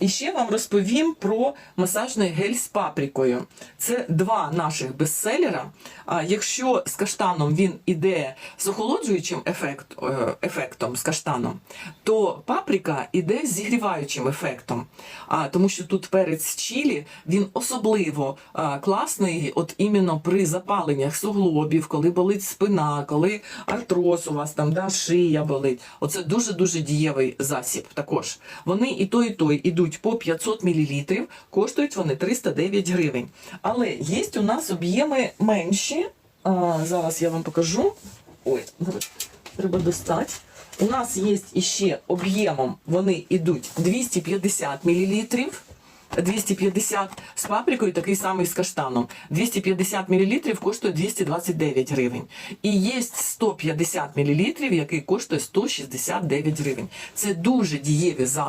І ще вам розповім про масажний гель з паприкою. Це два наших бестселера. Якщо з каштаном він іде з охолоджуючим ефект, е, ефектом з каштаном, то паприка іде з зігріваючим ефектом. Тому що тут перець чілі він особливо класний, от іменно при запаленнях суглобів, коли болить спина, коли артроз у вас там да, шия болить. Оце дуже дуже дієвий засіб. Також вони і той, і той ідуть по 500 мл, коштують вони 309 гривень. Але є у нас об'єми менші. А, зараз я вам покажу. Ой, треба достати. У нас є іще об'ємом, вони йдуть 250 мл. 250 з паприкою, такий самий з каштаном. 250 мл коштує 229 гривень. І є 150 мл, який коштує 169 гривень. Це дуже дієві засоби.